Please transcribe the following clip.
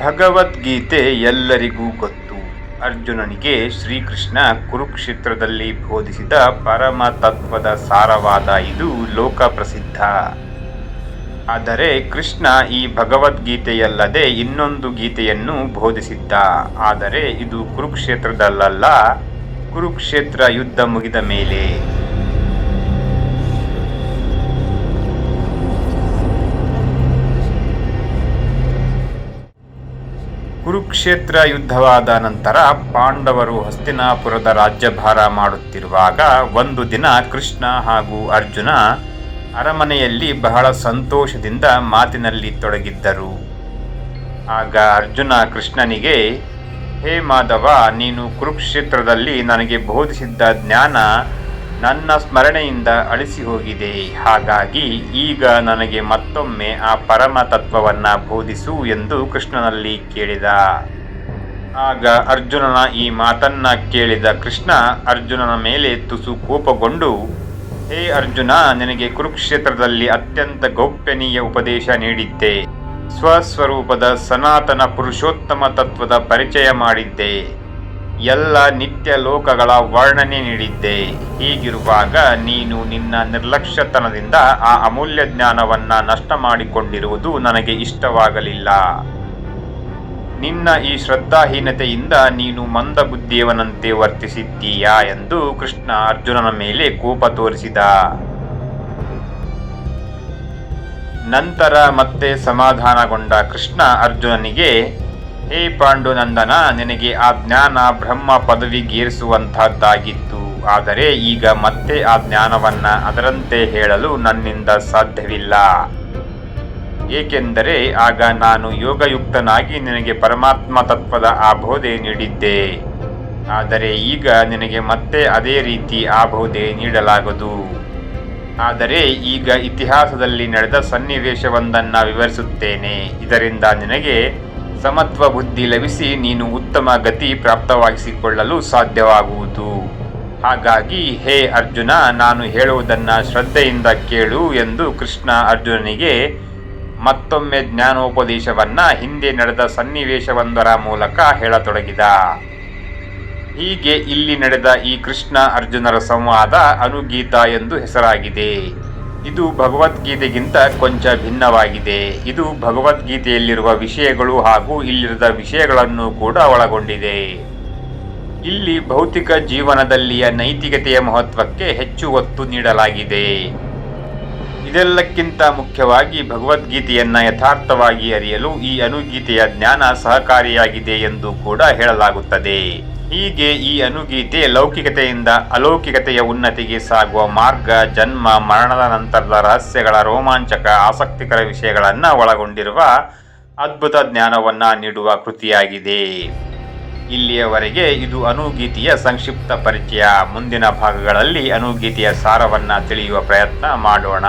ಭಗವದ್ಗೀತೆ ಎಲ್ಲರಿಗೂ ಗೊತ್ತು. ಅರ್ಜುನನಿಗೆ ಶ್ರೀಕೃಷ್ಣ ಕುರುಕ್ಷೇತ್ರದಲ್ಲಿ ಬೋಧಿಸಿದ ಪರಮ ತತ್ವದ ಸಾರವಾದ ಇದು ಲೋಕ ಪ್ರಸಿದ್ಧ. ಆದರೆ ಕೃಷ್ಣ ಈ ಭಗವದ್ಗೀತೆಯಲ್ಲದೆ ಇನ್ನೊಂದು ಗೀತೆಯನ್ನು ಬೋಧಿಸಿದ್ದ. ಆದರೆ ಇದು ಕುರುಕ್ಷೇತ್ರದಲ್ಲಲ್ಲ, ಕುರುಕ್ಷೇತ್ರ ಯುದ್ಧ ಮುಗಿದ ಮೇಲೆ. ಕುರುಕ್ಷೇತ್ರ ಯುದ್ಧವಾದ ನಂತರ ಪಾಂಡವರು ಹಸ್ತಿನಾಪುರದ ರಾಜ್ಯಭಾರ ಮಾಡುತ್ತಿರುವಾಗ ಒಂದು ದಿನ ಕೃಷ್ಣ ಹಾಗೂ ಅರ್ಜುನ ಅರಮನೆಯಲ್ಲಿ ಬಹಳ ಸಂತೋಷದಿಂದ ಮಾತಿನಲ್ಲಿ ತೊಡಗಿದ್ದರು. ಆಗ ಅರ್ಜುನ ಕೃಷ್ಣನಿಗೆ, ಹೇ ಮಾಧವ, ನೀನು ಕುರುಕ್ಷೇತ್ರದಲ್ಲಿ ನನಗೆ ಬೋಧಿಸಿದ್ದ ಜ್ಞಾನ ನನ್ನ ಸ್ಮರಣೆಯಿಂದ ಅಳಿಸಿ ಹೋಗಿದೆ ಹಾಗಾಗಿ ಈಗ ನನಗೆ ಮತ್ತೊಮ್ಮೆ ಆ ಪರಮ ತತ್ವವನ್ನು ಬೋಧಿಸು ಎಂದು ಕೃಷ್ಣನಲ್ಲಿ ಕೇಳಿದ. ಆಗ ಅರ್ಜುನನ ಈ ಮಾತನ್ನ ಕೇಳಿದ ಕೃಷ್ಣ ಅರ್ಜುನನ ಮೇಲೆ ತುಸು ಕೋಪಗೊಂಡು, ಹೇ ಅರ್ಜುನ, ನಿನಗೆ ಕುರುಕ್ಷೇತ್ರದಲ್ಲಿ ಅತ್ಯಂತ ಗೌಪ್ಯನೀಯ ಉಪದೇಶ ನೀಡಿದ್ದೆ. ಸ್ವಸ್ವರೂಪದ ಸನಾತನ ಪುರುಷೋತ್ತಮ ತತ್ವದ ಪರಿಚಯ ಮಾಡಿದ್ದೆ. ಎಲ್ಲ ನಿತ್ಯ ಲೋಕಗಳ ವರ್ಣನೆ ನೀಡಿದ್ದೆ. ಹೀಗಿರುವಾಗ ನೀನು ನಿನ್ನ ನಿರ್ಲಕ್ಷ್ಯತನದಿಂದ ಆ ಅಮೂಲ್ಯ ಜ್ಞಾನವನ್ನ ನಷ್ಟ ಮಾಡಿಕೊಂಡಿರುವುದು ನನಗೆ ಇಷ್ಟವಾಗಲಿಲ್ಲ. ನಿನ್ನ ಈ ಶ್ರದ್ಧಾಹೀನತೆಯಿಂದ ನೀನು ಮಂದ ಬುದ್ಧಿಯವನಂತೆ ವರ್ತಿಸಿದ್ದೀಯಾ ಎಂದು ಕೃಷ್ಣ ಅರ್ಜುನನ ಮೇಲೆ ಕೋಪ ತೋರಿಸಿದ. ನಂತರ ಮತ್ತೆ ಸಮಾಧಾನಗೊಂಡ ಕೃಷ್ಣ ಅರ್ಜುನನಿಗೆ ಹೇ ಪಾಂಡುನಂದನ, ನಿನಗೆ ಆ ಜ್ಞಾನ ಬ್ರಹ್ಮ ಪದವಿಗೇರಿಸುವಂತಹದ್ದಾಗಿತ್ತು ಆದರೆ ಈಗ ಮತ್ತೆ ಆ ಜ್ಞಾನವನ್ನ ಅದರಂತೆ ಹೇಳಲು ನನ್ನಿಂದ ಸಾಧ್ಯವಿಲ್ಲ. ಏಕೆಂದರೆ ಆಗ ನಾನು ಯೋಗಯುಕ್ತನಾಗಿ ನಿನಗೆ ಪರಮಾತ್ಮ ತತ್ವದ ಆ ಬೋಧೆ ನೀಡಿದ್ದೆ. ಆದರೆ ಈಗ ನಿನಗೆ ಮತ್ತೆ ಅದೇ ರೀತಿ ಆ ಬೋಧೆ ನೀಡಲಾಗದು. ಆದರೆ ಈಗ ಇತಿಹಾಸದಲ್ಲಿ ನಡೆದ ಸನ್ನಿವೇಶವೊಂದನ್ನು ವಿವರಿಸುತ್ತೇನೆ. ಇದರಿಂದ ನಿನಗೆ ಸಮತ್ವ ಬುದ್ಧಿ ಲಭಿಸಿ ನೀನು ಉತ್ತಮ ಗತಿ ಪ್ರಾಪ್ತವಾಗಿಸಿಕೊಳ್ಳಲು ಸಾಧ್ಯವಾಗುವುದು. ಹಾಗಾಗಿ, ಹೇ ಅರ್ಜುನ, ನಾನು ಹೇಳುವುದನ್ನು ಶ್ರದ್ಧೆಯಿಂದ ಕೇಳು ಎಂದು ಕೃಷ್ಣ ಅರ್ಜುನನಿಗೆ ಮತ್ತೊಮ್ಮೆ ಜ್ಞಾನೋಪದೇಶವನ್ನು ಹಿಂದೆ ನಡೆದ ಸನ್ನಿವೇಶವೊಂದರ ಮೂಲಕ ಹೇಳತೊಡಗಿದ. ಹೀಗೆ ಇಲ್ಲಿ ನಡೆದ ಈ ಕೃಷ್ಣ ಅರ್ಜುನರ ಸಂವಾದ ಅನುಗೀತ ಎಂದು ಹೆಸರಾಗಿದೆ. ಇದು ಭಗವದ್ಗೀತೆಗಿಂತ ಕೊಂಚ ಭಿನ್ನವಾಗಿದೆ. ಇದು ಭಗವದ್ಗೀತೆಯಲ್ಲಿರುವ ವಿಷಯಗಳು ಹಾಗೂ ಇಲ್ಲಿರದ ವಿಷಯಗಳನ್ನು ಕೂಡ ಒಳಗೊಂಡಿದೆ. ಇಲ್ಲಿ ಭೌತಿಕ ಜೀವನದಲ್ಲಿಯ ನೈತಿಕತೆಯ ಮಹತ್ವಕ್ಕೆ ಹೆಚ್ಚು ಒತ್ತು ನೀಡಲಾಗಿದೆ. ಇದೆಲ್ಲಕ್ಕಿಂತ ಮುಖ್ಯವಾಗಿ ಭಗವದ್ಗೀತೆಯನ್ನ ಯಥಾರ್ಥವಾಗಿ ಅರಿಯಲು ಈ ಅನುಗೀತೆಯ ಜ್ಞಾನ ಸಹಕಾರಿಯಾಗಿದೆ ಎಂದು ಕೂಡ ಹೇಳಲಾಗುತ್ತದೆ. ಹೀಗೆ ಈ ಅನುಗೀತೆ ಲೌಕಿಕತೆಯಿಂದ ಅಲೌಕಿಕತೆಯ ಉನ್ನತಿಗೆ ಸಾಗುವ ಮಾರ್ಗ, ಜನ್ಮ, ಮರಣದ ನಂತರದ ರಹಸ್ಯಗಳ ರೋಮಾಂಚಕ, ಆಸಕ್ತಿಕರ ವಿಷಯಗಳನ್ನು ಒಳಗೊಂಡಿರುವ ಅದ್ಭುತ ಜ್ಞಾನವನ್ನ ನೀಡುವ ಕೃತಿಯಾಗಿದೆ. ಇಲ್ಲಿಯವರೆಗೆ ಇದು ಅನುಗೀತಿಯ ಸಂಕ್ಷಿಪ್ತ ಪರಿಚಯ. ಮುಂದಿನ ಭಾಗಗಳಲ್ಲಿ ಅನುಗೀತಿಯ ಸಾರವನ್ನು ತಿಳಿಯುವ ಪ್ರಯತ್ನ ಮಾಡೋಣ.